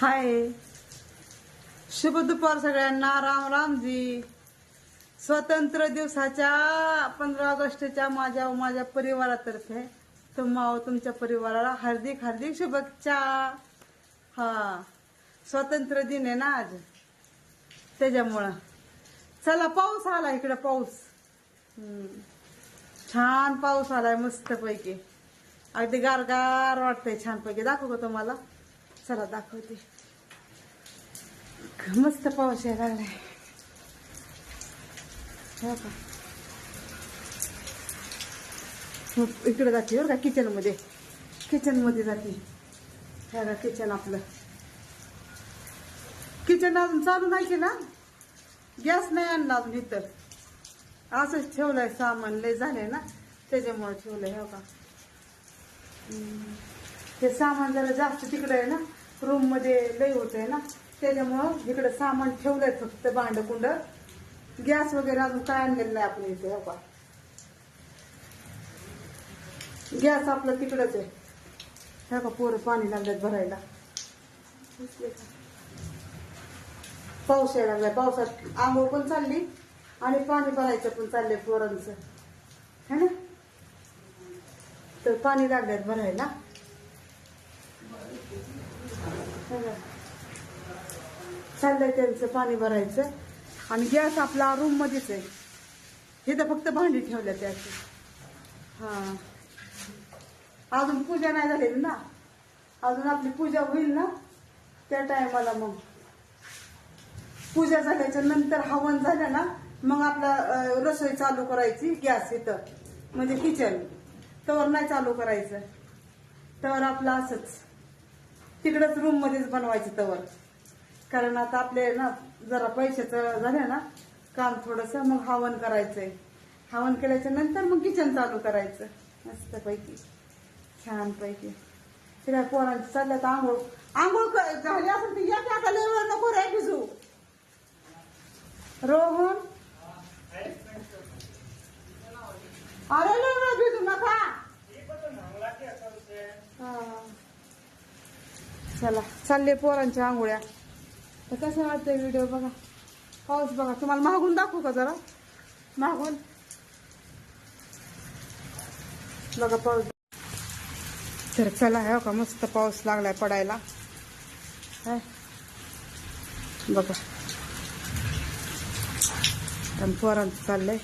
हाय. शुभ दुपार सगळ्यांना. राम रामजी. स्वतंत्र दिवसाच्या पंधरा ऑगस्टच्या माझ्या माझ्या परिवारातर्फे तुम्हा तुमच्या परिवाराला हार्दिक हार्दिक शुभेच्छा. हा. स्वातंत्र्य दिन आहे ना आज? त्याच्यामुळं. चला पाऊस आला इकडे पाऊस. छान पाऊस आलाय मस्त पैकी अगदी गारगार वाटतंय छान पैकी दाखवू का तुम्हाला? चला दाखवते. मस्त पाऊस यायला लागलाय. हो का? मग इकडे जाते बरं का किचनमध्ये. किचनमध्ये जाते. हे बघा किचन आपलं. किचन अजून चालू नाही की ना? गॅस नाही आणला अजून इतर असंच ठेवलंय सामान लय झालंय ना? त्याच्यामुळे ठेवलंय हो का? ते सामान जरा जास्त तिकडे आहे ना? रूममध्ये लय होत आहे ना त्याच्यामुळं इकडे सामान ठेवलंय फक्त भांड कुंड गॅस वगैरे अजून काय आणलेलं नाही आपण इथे हो का? गॅस आपलं तिकडच आहे. हे का पोरं पाणी लागल्यात भरायला. पाऊस यायला लागलाय. पावसात आंघोळ पण चालली आणि पाणी भरायचं पण चाललंय पोरांचं. है ना? तर पाणी लागल्यात भरायला. चाललंय त्यांचं पाणी भरायचं. आणि गॅस आपला रूम मध्येच आहे. हे तर फक्त भांडी ठेवल्या त्याची हा. अजून पूजा नाही झालेली ना? अजून आपली पूजा होईल ना? त्या टायमाला मग. पूजा झाल्याच्यानंतर हवन झालं ना मग आपला रसोई चालू करायची गॅस इथं. म्हणजे किचन तवर नाही चालू करायचं. तवर आपलं असंच. तिकडच रूम मध्येच बनवायचं तवर. कारण आता आपले ना जरा पैशाचं झालं ना काम थोडस मग हवन करायचंय. हवन केल्याच्यानंतर मग किचन चालू करायचं. मस्त पैकी छान पैकी तिला पोरांची चालल्यात आंघोळ. आंघोळ झाली असेल तर या की आता लय नको रे भिजू रोहन अरे लय वेळ भिजू नका हा. चला चालले पोरांच्या आंघोळ्या. तर कसं वाटतंय व्हिडिओ बघा? पाऊस बघा. तुम्हाला मागून दाखवू का जरा? मागून. बघा पाऊस. तर चला हो का? मस्त पाऊस लागलाय पडायला. बघा. आणि पोरांचं चाललंय.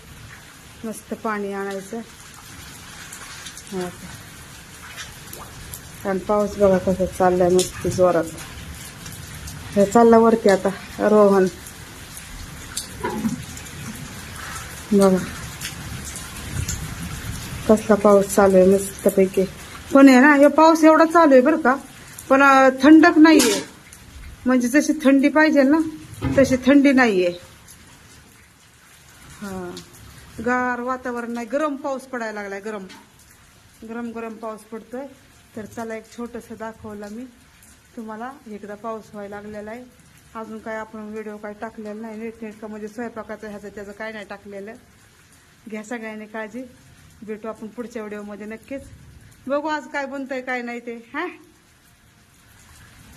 मस्त पाणी आणायचं. हो का. आणि पाऊस बघा कसं चाललाय मस्त जोरात. हे चालला वरती आता रोहन. बघा. कसला पाऊस चालू आहे मस्तपैकी. पण आहे ना हे पाऊस एवढा चालू आहे बरं का पण थंडक थंडक नाहीये. म्हणजे जशी थंडी पाहिजे ना तशी थंडी नाहीये. हा. गार वातावरण नाही. गरम पाऊस पडायला लागलाय गरम. गरम गरम पाऊस पडतोय. तर चला एक छोटंसं दाखवलं मी. तुम्हाला एकदा पाऊस व्हायला लागलेला आहे. अजून काय आपण व्हिडिओ काय टाकलेला नाही. नीटनेटकं म्हणजे स्वयंपाकाचं ह्याचं त्याचं काय नाही टाकलेलं. घ्या सगळ्यांनी काळजी. भेटू आपण पुढच्या व्हिडिओमध्ये नक्कीच. बघू आज काय बनतंय काय नाही ते. हां?